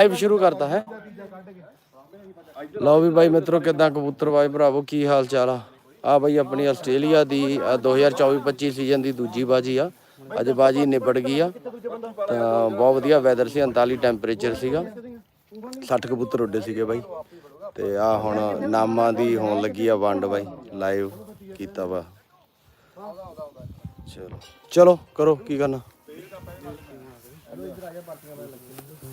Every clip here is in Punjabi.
ਲਾਈਵ ਸ਼ੁਰੂ ਕਰਤਾ ਹੈ। ਲਓ ਵੀ ਬਾਈ ਮਿੱਤਰੋ ਕਿਦਾਂ ਕਬੂਤਰ ਬਾਈ ਭਰਾਵੋ, ਕੀ ਹਾਲ ਚਾਲ ਆ? ਆ ਬਾਈ ਆਪਣੀ ਆਸਟ੍ਰੇਲੀਆ ਦੀ 2024-25 ਸੀਜ਼ਨ ਦੀ ਦੂਜੀ ਬਾਜੀ ਆ। ਅੱਜ ਬਾਜੀ ਨਿਬੜ ਗਈ ਆ। ਤਾਂ ਬਹੁਤ ਵਧੀਆ ਵੈਦਰ ਸੀ 39 ਟੈਂਪਰੇਚਰ ਸੀਗਾ। 60 ਕਬੂਤਰ ਉੱਡੇ ਸੀਗੇ ਬਾਈ। ਤੇ ਆ ਹੁਣ ਨਾਮਾਂ ਦੀ ਹੋਣ ਲੱਗੀ ਆ ਵੰਡ ਬਾਈ ਲਾਈਵ ਕੀਤਾ ਵਾ। ਚਲੋ ਚਲੋ ਕਰੋ, ਕੀ ਕਰਨਾ?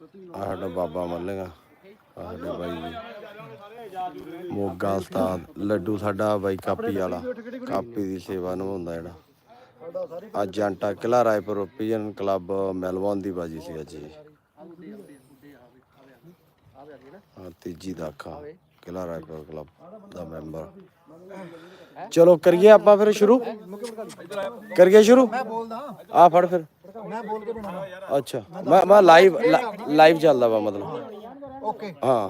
ਆ ਸਾਡਾ ਬਾਬਾ ਮੱਲੇਗਾ ਆ। ਸਾਡੇ ਬਾਈ ਜੀ। ਮੋਗਾ ਉਸਤਾਦ, ਲੱਡੂ ਸਾਡਾ ਬਾਈ ਕਾਪੀ ਵਾਲਾ। ਕਾਪੀ ਦੀ ਸੇਵਾ ਨਿਭਾਉਂਦਾ ਜਿਹੜਾ। ਅੱਜ Janta Qila Raipur pigeon club Melbourne ਦੀ ਬਾਜੀ ਸੀ ਅੱਜ। ਜੀ ਹਾਂ ਤੀਜੀ ਦਾਖਾ। ਕਿਲਾ ਰਾਏਪੁਰ ਕਲੱਬ ਦਾ ਮੈਂਬਰ। ਚਲੋ ਕਰੀਏ ਆਪਾਂ ਫਿਰ ਸ਼ੁਰੂ? ਕਰੀਏ ਸ਼ੁਰੂ? ਮੈਂ ਬੋਲਦਾ ਆ ਫੜ ਫਿਰ। ਮੈਂ ਬੋਲ ਕੇ ਬਣਾਉਣਾ ਅੱਛਾ। ਮੈਂ ਮੈਂ ਲਾਈਵ ਲਾਈਵ ਚੱਲਦਾ ਵਾ ਮਤਲਬ। ਓਕੇ ਹਾਂ।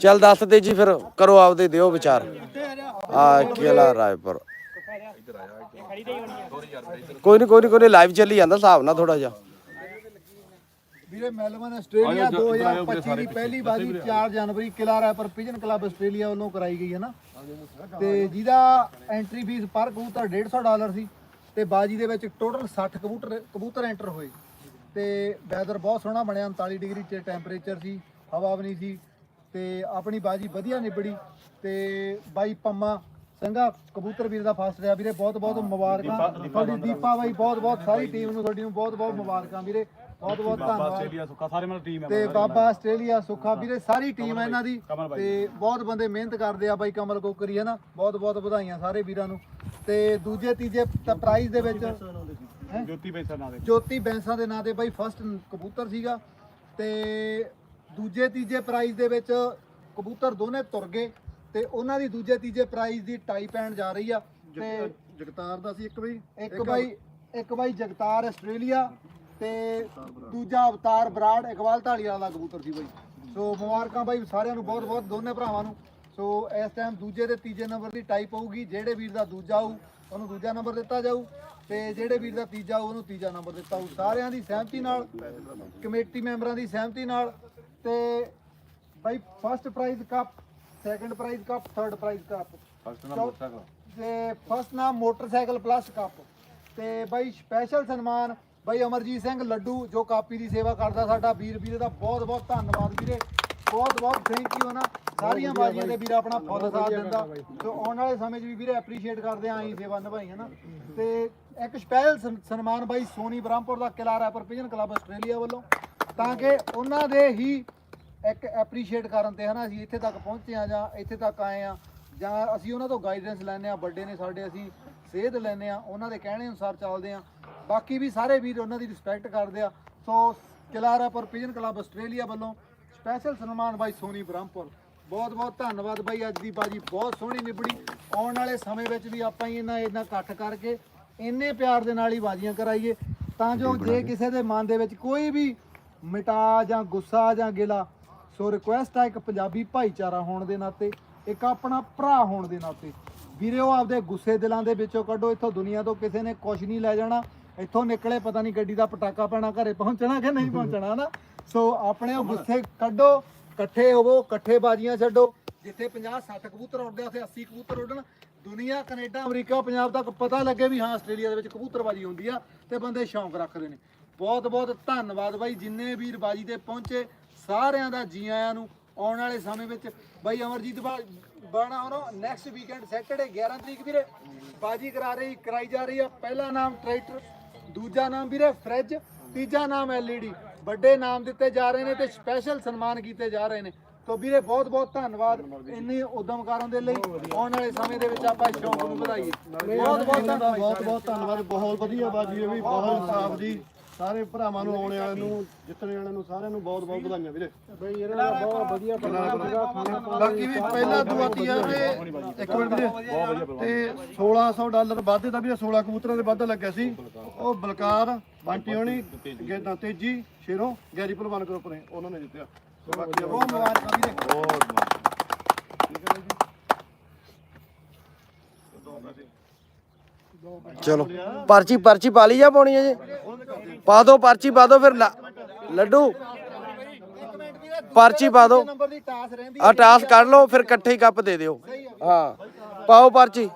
ਚੱਲ ਦੱਸ ਦੇ ਜੀ ਫਿਰ ਕਰੋ ਆਪਦੇ ਦਿਓ ਵਿਚਾਰ। ਆ ਕਿਲਾ ਰਾਏਪੁਰ। ਕੋਈ ਨਹੀਂ ਕੋਈ ਨਹੀਂ ਕੋਈ ਨਹੀਂ ਲਾਈਵ ਚੱਲੀ ਜਾਂਦਾ ਹਿਸਾਬ ਨਾਲ ਥੋੜਾ ਜਿਹਾ। ਵੀਰੇ ਮੈਲਬਨ ਆਸਟ੍ਰੇਲੀਆ 2025 ਦੀ ਪਹਿਲੀ ਬਾਜੀ 4 ਜਨਵਰੀ ਕਿਲਾ ਰਾਇਪੁਰ ਪਿਜਨ ਕਲੱਬ ਆਸਟ੍ਰੇਲੀਆ ਵੱਲੋਂ ਕਰਾਈ ਗਈ ਹੈ ਨਾ। ਤੇ ਜਿਹਦਾ ਐਂਟਰੀ ਫੀਸ ਪਰ ਕਬੂਤਰ 150 ਡਾਲਰ ਸੀ ਤੇ ਬਾਜੀ ਦੇ ਵਿੱਚ ਟੋਟਲ 60 ਕਬੂਤਰ ਕਬੂਤਰ ਐਂਟਰ ਹੋਏ। ਤੇ ਵੈਦਰ ਬਹੁਤ ਸੋਹਣਾ ਬਣਿਆ 39 ਡਿਗਰੀ ਚ ਟੈਂਪਰੇਚਰ ਸੀ ਹਵਾ ਵੀ ਨਹੀਂ ਸੀ ਤੇ ਆਪਣੀ ਬਾਜੀ ਵਧੀਆ ਨਿਬੜੀ ਤੇ ਬਾਈ ਪੰਮਾ ਸੰਘਾ ਕਬੂਤਰ ਵੀਰ ਦਾ ਫਸਟ ਰਿਹਾ। ਵੀਰੇ ਬਹੁਤ ਬਹੁਤ ਮੁਬਾਰਕਾਂ। ਤੁਹਾਡੀ ਦੀਪਾ ਬਾਈ ਬਹੁਤ ਬਹੁਤ ਸਾਰੀ ਟੀਮ ਨੂੰ ਤੁਹਾਡੀ ਨੂੰ ਬਹੁਤ ਬਹੁਤ ਮੁਬਾਰਕਾਂ ਵੀਰੇ। ਬਹੁਤ ਬਹੁਤ ਧੰਨਵਾਦ। ਆਸਟ੍ਰੇਲੀਆ ਸੁੱਕਾ ਸਾਰੇ ਮੇਰਾ ਟੀਮ ਹੈ ਤੇ ਬਾਬਾ ਆਸਟ੍ਰੇਲੀਆ ਸੁੱਖਾ ਵੀਰੇ ਸਾਰੀ ਟੀਮ ਹੈ ਇਹਨਾਂ ਦੀ। ਤੇ ਬਹੁਤ ਬੰਦੇ ਮਿਹਨਤ ਕਰਦੇ ਆ ਬਾਈ ਕਮਲ ਕੋਕਰੀ ਹੈ ਨਾ? ਬਹੁਤ ਬਹੁਤ ਵਧਾਈਆਂ ਸਾਰੇ ਵੀਰਾਂ ਨੂੰ। ਤੇ ਦੂਜੇ ਤੀਜੇ ਪ੍ਰਾਈਜ਼ ਦੇ ਵਿੱਚ ਹੈਂ? ਜੋਤੀ ਪੈਸਾ ਨਾ ਦੇ। ਜੋਤੀ ਬੈਂਸਾਂ ਦੇ ਨਾਂ ਤੇ ਬਾਈ ਫਸਟ ਕਬੂਤਰ ਸੀਗਾ। ਤੇ ਦੂਜੇ ਤੀਜੇ ਪ੍ਰਾਈਜ਼ ਦੇ ਵਿੱਚ ਕਬੂਤਰ ਦੋਨੇ ਤੁਰ ਗਏ। ਤੇ ਉਹਨਾਂ ਦੀ ਦੂਜੇ ਤੀਜੇ ਪ੍ਰਾਈਜ਼ ਦੀ ਟਾਈ ਪੈਣ ਜਾ ਰਹੀ ਆ। ਤੇ ਜਗਤਾਰ ਦਾ ਸੀ ਇੱਕ ਬਈ। ਇੱਕ ਬਾਈ ਇੱਕ ਬਾਈ ਜਗਤਾਰ ਆਸਟ੍ਰੇਲੀਆ ਤੇ ਦੂਜਾ ਅਵਤਾਰ ਬਰਾੜ ਇਕਬਾਲ ਢਾਲੀਵਾਲ ਦਾ ਕਬੂਤਰ ਸੀ ਬਾਈ। ਸੋ ਮੁਬਾਰਕਾਂ ਬਾਈ ਸਾਰਿਆਂ ਨੂੰ ਬਹੁਤ ਬਹੁਤ ਦੋਨੇ ਭਰਾਵਾਂ ਨੂੰ। ਸੋ ਇਸ ਟਾਈਮ ਦੂਜੇ ਤੇ ਤੀਜੇ ਨੰਬਰ ਦੀ ਟਾਈ ਪਊਗੀ ਜਿਹੜੇ ਵੀਰ ਦਾ ਦੂਜਾ ਆਊ ਉਹਨੂੰ ਦੂਜਾ ਨੰਬਰ ਦਿੱਤਾ ਜਾਊ ਤੇ ਜਿਹੜੇ ਵੀਰ ਦਾ ਤੀਜਾ ਆਊ ਉਹਨੂੰ ਤੀਜਾ ਨੰਬਰ ਦਿੱਤਾ ਆਊ ਸਾਰਿਆਂ ਦੀ ਸਹਿਮਤੀ ਨਾਲ ਕਮੇਟੀ ਮੈਂਬਰਾਂ ਦੀ ਸਹਿਮਤੀ ਨਾਲ ਤੇ ਬਾਈ first prize cup second prize cup third prize cup first ਨਾ ਮੋਟਰਸਾਈਕਲ ਤੇ ਫਸਟ ਨਾਮ ਮੋਟਰਸਾਈਕਲ ਪਲੱਸ ਕੱਪ ਤੇ ਬਾਈ ਸਪੈਸ਼ਲ ਸਨਮਾਨ ਬਾਈ ਅਮਰਜੀਤ ਸਿੰਘ ਲੱਡੂ ਜੋ ਕਾਪੀ ਦੀ ਸੇਵਾ ਕਰਦਾ ਸਾਡਾ ਵੀਰ ਵੀਰੇ ਦਾ ਬਹੁਤ ਬਹੁਤ ਧੰਨਵਾਦ ਵੀਰੇ। ਬਹੁਤ ਬਹੁਤ ਥੈਂਕ ਯੂ ਨਾ। ਸਾਰੀਆਂ ਬਾਜੀਆਂ ਦੇ ਵੀਰ ਆਪਣਾ ਫੁੱਲ ਸਾਥ ਦਿੰਦਾ। ਸੋ ਆਉਣ ਵਾਲੇ ਸਮੇਂ 'ਚ ਵੀ ਵੀਰੇ ਐਪਰੀਸ਼ੀਏਟ ਕਰਦੇ ਆਂ ਆਈ ਸੇਵਾ ਨਿਭਾਈ ਹੈ ਨਾ। ਤੇ ਇੱਕ ਸਪੈਸ਼ਲ ਸਨ- ਸਨਮਾਨ ਬਾਈ ਸੋਨੀ ਬ੍ਰਹਮਪੁਰ ਦਾ ਕਿਲਾ ਰਾਇਪੁਰ ਪਿਜਨ ਕਲੱਬ ਆਸਟ੍ਰੇਲੀਆ ਵੱਲੋਂ। ਤਾਂ ਕਿ ਉਹਨਾਂ ਦੇ ਹੀ ਇੱਕ ਐਪਰੀਸ਼ੀਏਟ ਕਰਨ ਤੇ ਹਨਾ ਅਸੀਂ ਇੱਥੇ ਤੱਕ ਪਹੁੰਚੇ ਆ ਜਾਂ ਇੱਥੇ ਤੱਕ ਆਏ ਆ ਜਾਂ ਅਸੀਂ ਉਹਨਾਂ ਤੋਂ ਗਾਈਡੈਂਸ ਲੈਂਦੇ ਆ ਵੱਡੇ ਨੇ ਸਾਡੇ ਅਸੀਂ ਸੇਧ ਲੈਂਦੇ ਆ ਉਹਨਾਂ ਦੇ ਕਹਿਣੇ ਅਨੁਸਾਰ ਚੱਲਦੇ ਆ ਬਾਕੀ ਵੀ ਸਾਰੇ ਵੀਰ ਉਹਨਾਂ ਦੀ ਰਿਸਪੈਕਟ ਕਰਦੇ ਆ। ਸੋ ਕਿਲਾਰਾ ਪਰ ਪਿਜਨ ਕਲੱਬ ਆਸਟ੍ਰੇਲੀਆ ਵੱਲੋਂ ਸਪੈਸ਼ਲ ਸਨਮਾਨ ਬਾਈ ਸੋਨੀ ਬ੍ਰਹਮਪੁਰ। ਬਹੁਤ ਬਹੁਤ ਧੰਨਵਾਦ ਬਾਈ ਅੱਜ ਦੀ ਬਾਜੀ ਬਹੁਤ ਸੋਹਣੀ ਨਿਬੜੀ ਆਉਣ ਵਾਲੇ ਸਮੇਂ ਵਿੱਚ ਵੀ ਆਪਾਂ ਹੀ ਇਹਨਾਂ ਇਹਨਾਂ ਇਕੱਠ ਕਰਕੇ ਇੰਨੇ ਪਿਆਰ ਦੇ ਨਾਲ ਹੀ ਬਾਜੀਆਂ ਕਰਾਈਏ। ਤਾਂ ਜੋ ਜੇ ਕਿਸੇ ਦੇ ਮਨ ਦੇ ਵਿੱਚ ਕੋਈ ਵੀ ਮਿਟਾ ਜਾਂ ਗੁੱਸਾ ਜਾਂ ਗਿਲਾ ਸੋ ਰਿਕੁਐਸਟ ਆ ਇੱਕ ਪੰਜਾਬੀ ਭਾਈਚਾਰਾ ਹੋਣ ਦੇ ਨਾਤੇ ਇੱਕ ਆਪਣਾ ਭਰਾ ਹੋਣ ਦੇ ਨਾਤੇ। ਵੀਰਿਓ ਆਪਦੇ ਗੁੱਸੇ ਦਿਲਾਂ ਦੇ ਵਿੱਚੋਂ ਕੱਢੋ ਇੱਥੋਂ ਦੁਨੀਆ ਤੋਂ ਕਿਸੇ ਨੇ ਕੁਝ ਨਹੀਂ ਲੈ ਜਾਣਾ। ਇੱਥੋਂ ਨਿਕਲੇ, ਪਤਾ ਨਹੀਂ ਗੱਡੀ ਦਾ ਪਟਾਕਾ ਪੈਣਾ, ਘਰੇ ਪਹੁੰਚਣਾ ਕਿ ਨਹੀਂ ਪਹੁੰਚਣਾ ਨਾ ਸੋ ਆਪਣੇ ਉਹ ਗੁੱਸੇ ਕੱਢੋ, ਇਕੱਠੇ ਹੋਵੋ, ਇਕੱਠੇ ਬਾਜੀਆਂ ਛੱਡੋ। ਜਿੱਥੇ 50 60 ਕਬੂਤਰ ਉੱਡਦੇ ਉੱਥੇ 80 ਕਬੂਤਰ ਉੱਡਣ। ਦੁਨੀਆ, ਕੈਨੇਡਾ, ਅਮਰੀਕਾ, ਪੰਜਾਬ ਤੱਕ ਪਤਾ ਲੱਗੇ ਵੀ ਹਾਂ, ਆਸਟ੍ਰੇਲੀਆ ਦੇ ਵਿੱਚ ਕਬੂਤਰਬਾਜੀ ਹੁੰਦੀ ਆ ਤੇ ਬੰਦੇ ਸ਼ੌਂਕ ਰੱਖਦੇ ਨੇ। ਬਹੁਤ ਬਹੁਤ ਧੰਨਵਾਦ ਬਾਈ, ਜਿੰਨੇ ਵੀਰ ਬਾਜੀ ਤੇ ਪਹੁੰਚੇ, ਸਾਰਿਆਂ ਦਾ ਜੀ ਆਇਆਂ ਨੂੰ ਆਉਣ ਵਾਲੇ ਸਮੇਂ ਵਿੱਚ। ਬਾਈ, ਅਮਰਜੀਤ ਬਾਣਾ ਹੋਣਾ ਨੈਕਸਟ ਵੀਕਐਂਡ ਸੈਟਰਡੇ 11 ਤਰੀਕ ਵੀਰੇ, ਬਾਜੀ ਕਰਾ ਰਹੀ, ਕਰਾਈ ਜਾ ਰਹੀ ਆ। ਪਹਿਲਾ ਨਾਮ ਟਰੈਕਟਰ ਦੂਜਾ ਨਾਮ ਵੀਰੇ ਫ੍ਰਿਜ ਤੀਜਾ ਨਾਮ ਐਲਈਡੀ ਵੱਡੇ ਨਾਮ ਦਿੱਤੇ ਜਾ ਰਹੇ ਨੇ ਤੇ ਸਪੈਸ਼ਲ ਸਨਮਾਨ ਕੀਤੇ ਜਾ ਰਹੇ ਨੇ ਤੋ ਵੀਰੇ ਬਹੁਤ ਬਹੁਤ ਧੰਨਵਾਦ ਇੰਨੇ ਉਦਮ ਕਰਨ ਦੇ ਲਈ ਆਉਣ ਵਾਲੇ ਸਮੇਂ ਦੇ ਵਿੱਚ ਆਪਾਂ ਇਸ ਸ਼ੌਂਕ ਨੂੰ ਵਧਾਈਏ ਬਹੁਤ ਬਹੁਤ ਧੰਨਵਾਦ ਬਹੁਤ ਬਹੁਤ ਧੰਨਵਾਦ ਬਹੁਤ ਵਧੀਆ ਬਾਜੀ ਇਹ ਵੀ ਬਹੁਤ ਸਾਫ਼ ਜੀ ਸਾਰੇ ਭਰਾਵਾਂ ਨੂੰ ਆਉਣੇ ਵਾਲਿਆਂ ਨੂੰ ਜਿੱਤਣੇ ਵਾਲਿਆਂ ਨੂੰ ਸਾਰਿਆਂ ਨੂੰ ਬਹੁਤ ਬਹੁਤ ਵਧਾਈਆਂ ਵੀਰੇ। ਬਈ ਇਹਨਾਂ ਦਾ ਬਹੁਤ ਵਧੀਆ ਬਾਕੀ ਵੀ ਪਹਿਲਾ ਦੁਆਤੀ ਆ ਤੇ ਇੱਕ ਮਿੰਟ ਵੀਰੇ ਤੇ 1600 ਡਾਲਰ ਵਾਧੇ ਦਾ ਵੀ 16 ਕਬੂਤਰਾਂ ਦੇ ਵਾਧਾ ਲੱਗਿਆ ਸੀ। ਉਹ ਬਲਕਾਰ ਬੰਟੀ ਹੋਣੀ ਗੇਦਾਂ ਤੇਜੀ ਸ਼ੇਰੋਂ ਗੈਰੀ ਭਲਵਾਨ ਗਰੁੱਪ ਨੇ ਉਹਨਾਂ ਨੇ ਜਿੱਤਿਆ। ਬਾਕੀ ਬਹੁਤ ਮੁਬਾਰਕਾਂ ਵੀਰੇ। ਚਲੋ। ਪਰਚੀ ਪਰਚੀ ਪਾ ਲਈ ਜਾਂ ਪਾਉਣੀ ਹੈ ਜੀ? ਪਾ ਦਿਓ ਪਰਚੀ ਪਾ ਦਿਓ ਫਿਰ ਲੱਡੂ। ਪਰਚੀ ਪਾ ਦਿਓ ਆ ਟਾਸ ਕੱਢ ਲਓ, ਫਿਰ ਇਕੱਠੇ ਹੀ ਕੱਪ ਦੇ ਦਿਓ। ਹਾਂ, ਪਾਓ ਪਰਚੀ।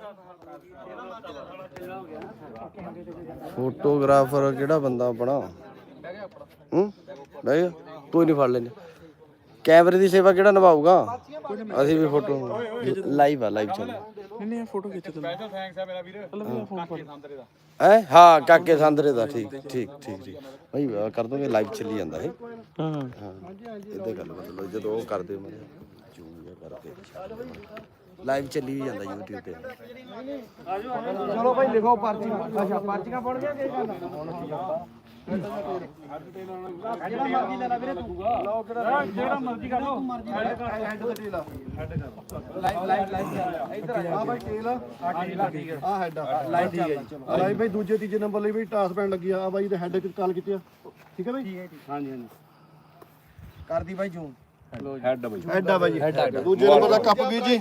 ਫੋਟੋਗ੍ਰਾਫਰ ਕਿਹੜਾ ਬੰਦਾ ਆਪਣਾ? ਹੂੰ? ਬਹਿ ਕੋਈ ਨਹੀਂ ਫੜ ਲੈਂਦੇ। ਕੈਮਰੇ ਦੀ ਸੇਵਾ ਕਿਹੜਾ ਨਿਭਾਊਗਾ? ਅਸੀਂ ਵੀ ਫੋਟੋ ਲਾਈਵ ਆ ਲਾਈਵ ਚੱਲ। ਸਪੈਸ਼ਲ ਥੈਂਕਸ ਆ ਮੇਰਾ ਵੀਰ। ਕਾਕੇ ਸੰਦਰੇ ਦਾ। ਹੈ? ਹਾਂ ਕਾਕੇ ਸੰਦਰੇ ਦਾ ਠੀਕ ਠੀਕ ਠੀਕ ਠੀਕ। ਭਾਈ ਕਰ ਦੋਗੇ ਲਾਈਵ ਚੱਲੀ ਜਾਂਦਾ ਇਹ? ਹਾਂ। ਹਾਂ ਇੱਦਾਂ ਗੱਲ ਬਦਲੋ ਜਦੋਂ ਉਹ ਕਰਦੇ ਮੈਂ ਜੂਮ ਜਿਹਾ ਕਰਕੇ ਲਾਈਵ ਚੱਲੀ ਵੀ ਜਾਂਦਾ YouTube ਤੇ। ਚਲੋ ਭਾਈ ਲਿਖੋ ਪਰਚੀ ਅੱਛਾ ਪਰਚੀਆਂ ਪੜ ਗਿਆ ਕੀ ਗੱਲ ਆ ਬਾਈ ਟੇਲ ਆ ਆ ਹੈਡ ਆ ਲਾਈਨ ਠੀਕ ਹੈ ਜੀ ਆ ਲਾਈਨ ਬਾਈ ਦੂਜੇ ਤੀਜੇ ਨੰਬਰ ਲਈ ਵੀ ਟਾਸ ਪੈਣ ਲੱਗੀ ਆ ਆ ਬਾਈ ਦੇ ਹੈਡ ਤੇ ਕਾਲ ਕੀਤੀ ਆ ਠੀਕ ਹੈ ਬਾਈ ਹਾਂਜੀ ਹਾਂਜੀ ਕਰਦੀ ਭਾਈ ਜੂਮ ਹੈਡ ਬਈ ਹੈਡ ਆ ਬਾਈ ਦੂਜੇ ਨੰਬਰ ਦਾ ਕੱਪ ਵੀ ਜੀ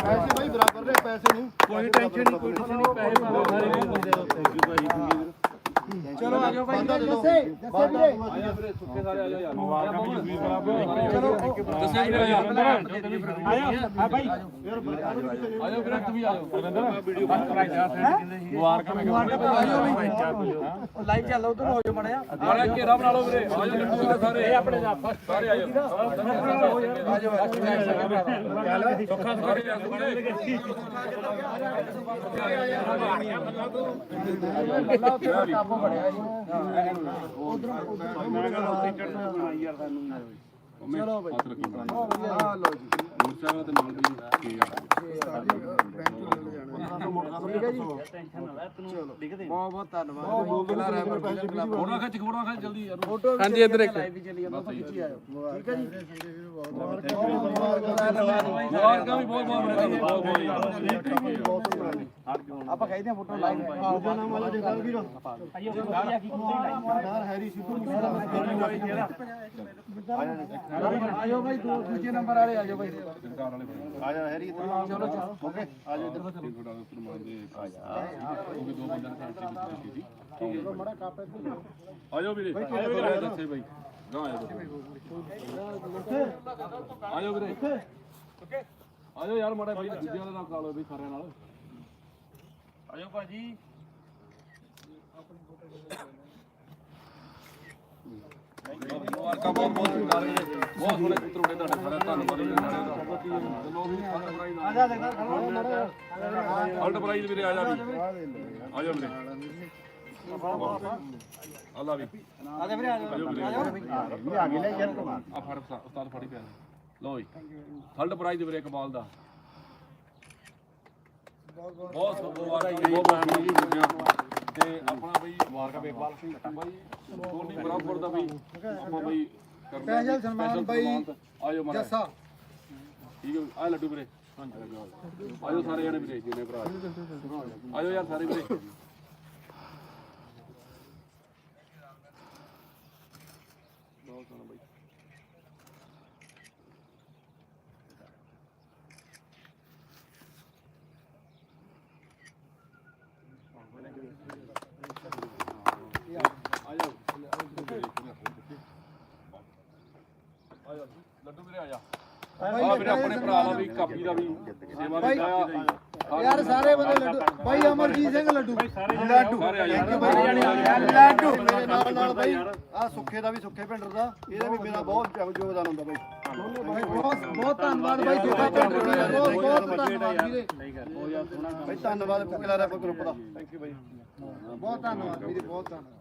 ਪੈਸੇ ਬਾਈ ਬਰਾਬਰ ਨੇ ਪੈਸੇ ਨਹੀਂ ਕੋਈ ਟੈਨਸ਼ਨ ਨਹੀਂ ਕੋਈ ਟੈਨਸ਼ਨ ਨਹੀਂ ਪੈਸੇ ਚਲੋ ਆ ਜਾਓ ਭਾਈ ਜੱਸੇ ਜੱਸੇ ਵੀਰੇ ਸੁੱਕੇ ਸਾਰੇ ਆ ਜਾ ਯਾਰ ਮੁਬਾਰਕਾਂ ਵੀ ਜੁਗਵੀਰ ਬਰਾਬਰ ਦੱਸੇ ਵੀਰੇ ਆਇਆ ਆ ਭਾਈ ਆ ਜਾਓ ਵੀਰੇ। ਤੂੰ ਵੀ ਆ ਜਾਓ ਰਵਿੰਦਰ ਵੀਡੀਓ ਮੁਬਾਰਕਾਂ ਮੈਂ ਲਾਈਵ ਚੱਲ ਉਧਰ ਹੋ ਜਾ ਮੜਿਆ ਮਾੜਾ ਘੇਰਾ ਬਣਾ ਲਓ ਵੀਰੇ ਆ ਜਾਓ ਲੱਡੂ ਵੀਰੇ ਸਾਰੇ ਇਹ ਆਪਣੇ ਸਾਰੇ ਆ ਜਾਓ ਆ ਜਾਓ ਸੁੱਖਾ ਸਾਰੇ ਆ ਜਾਓ ਵੀਰੇ ਚਲੋ ਬਈ ਆ ਲਓ ਜੀ ਮੋਟਰਸਾਈਕਲ ਤੇ ਨਾਲ ਵੀ ਠੀਕ ਆ ਬਹੁਤ ਬਹੁਤ ਧੰਨਵਾਦ Kila Raipur film club photo ਖਿੱਚ ਫੋਟੋ ਖਿੱਚ ਜਲਦੀ ਯਾਰ ਹਾਂਜੀ ਇੱਧਰ ਇੱਕ। ਲਾਈਵ ਵੀ ਚੱਲੀ ਜਾਂਦਾ ਤਾਂ ਖਿੱਚੀ ਆਇਓ ਮੁਬਾਰਕਾਂ ਵੀ ਬਹੁਤ ਬਹੁਤ ਬਹੁਤ ਬਹੁਤ ਆਪਾਂ ਕਹਿੰਦੇ ਆ ਫੋਟੋ ਲਾਈਵ ਦੂਜਾ ਨਾਮ ਵਾਲਾ ਦੇ ਵੀਰ ਸਰਦਾਰ ਹੈਰੀ ਸਿੱਧੂ ਆਜੋ ਭਾਈ ਦੋ ਦੂਜੇ ਨੰਬਰ ਵਾਲੇ ਆਜੋ ਭਾਈ ਆ ਜਾ ਹੈਰੀ ਚਲੋ ਚਲੋ ਓਕੇ ਆ ਜਾ ਇੱਧਰ ਥੋੜਾ ਉੱਪਰ ਮਾਰਦੇ ਆ ਜਾ ਉਹ ਵੀ ਦੋ ਬੰਦਿਆਂ ਨੇ ਸਾਥ ਕੀਤੀ ਠੀਕ ਹੈ ਮੜਾ ਕਾਪੇ ਆ ਜਾਓ ਵੀਰੇ ਦੱਸੇ ਬਾਈ ਗਾਂ ਆ ਜਾਓ ਆ ਜਾਓ ਵੀਰੇ ਆ ਜਾਓ ਯਾਰ ਮੜਾ ਬਾਈ ਦੂਜਿਆਂ ਦੇ ਨਾਲ ਲਓ ਬਈ ਸਾਰਿਆਂ ਨਾਲ ਆ ਜਾਓ ਭਾਜੀ ਮੁਬਾਰਕਾਂ ਬਹੁਤ ਬਹੁਤ ਬਹੁਤ ਸੋਹਣੇ ਪੁੱਤਰ ਹੋਣੇ ਤੁਹਾਡੇ ਸਾਰੇ ਧੰਨਵਾਦ ਚਲੋ ਵੀ ਫਲਟ ਪ੍ਰਾਈਜ਼ ਆ ਜਾ ਫਲਟ ਪ੍ਰਾਈਜ਼ ਵੀਰੇ ਆ ਜਾ ਵੀ ਆ ਜਾ ਵੀਰੇ ਅੱਲਾ ਵੀ ਆ ਜਾ ਵੀਰੇ ਆ ਜਾ ਵੀਰੇ ਆ ਗਏ ਲੈ ਯਾਰ ਆ ਫੜ ਉਸਤਾਦ ਉਸਤਾਦ ਫੜੀ ਪਿਆ ਲਓ ਜੀ ਫਲਟ ਪ੍ਰਾਈਜ਼ ਵੀਰੇ ਇਕਬਾਲ ਦਾ ਬਹੁਤ ਬਹੁਤ ਮੁਬਾਰਕਾਂ ਬਹੁਤ ਬਹੁਤ ਤੇ ਆਪਣਾ ਬਈ ਮੁਬਾਰਕਾਂ ਇਕਬਾਲ ਸਿੰਘ ਬਾਈ ਸੋਨੀ ਬਰਾਬਰ ਦਾ ਬਈ ਆਪਾਂ ਬਈ ਸਪੈਸ਼ਲ ਸਨਮਾਨ ਬਾਈ ਆਜੋ ਮਾਰਾ ਜੱਸਾ ਠੀਕ ਹੈ ਆ ਲੱਡੂ ਵੀਰੇ ਆਜੋ ਸਾਰੇ ਜਣੇ ਵੀਰੇ, ਜਿੰਨੇ ਭਰਾ ਆਜੋ ਯਾਰ ਸਾਰੇ ਵੀਰੇ। ਲੱਡੂ ਵੀਰੇ ਆਜਾ ਆ ਵੀਰੇ ਆਪਣੇ ਭਰਾ ਦਾ ਵੀ ਕਾਪੀ ਦਾ ਵੀ ਸੇਵਾ ਵੀ ਆ। ਯਾਰ ਸਾਰੇ ਬੰਦੇ ਲੱਡੂ ਬਾਈ ਅਮਰਜੀਤ ਸਿੰਘ ਲੱਡੂ। ਲੱਡੂ। ਸਾਰੇ ਆ ਜਾਓ ਲੱਡੂ। ਮੇਰੇ ਨਾਲ ਨਾਲ ਬਾਈ ਆ ਸੁੱਖੇ ਦਾ ਵੀ ਸੁੱਖੇ ਪਿੰਡ ਦਾ। ਇਹਦਾ ਵੀ ਮੇਰਾ ਬਹੁਤ ਯੋਗਦਾਨ ਹੁੰਦਾ ਬਾਈ ਬਹੁਤ ਬਹੁਤ ਧੰਨਵਾਦ ਬਾਈ ਜੋਗਾ ਪਿੰਡ ਵੀਰੇ ਬਹੁਤ ਬਹੁਤ ਧੰਨਵਾਦ ਵੀਰੇ ਬਾਈ ਧੰਨਵਾਦ ਕਿਲਾ ਰੈਪ ਗਰੁੱਪ ਦਾ ਥੈਂਕ ਯੂ ਬਾਈ ਬਹੁਤ ਧੰਨਵਾਦ ਵੀਰੇ ਬਹੁਤ ਧੰਨਵਾਦ।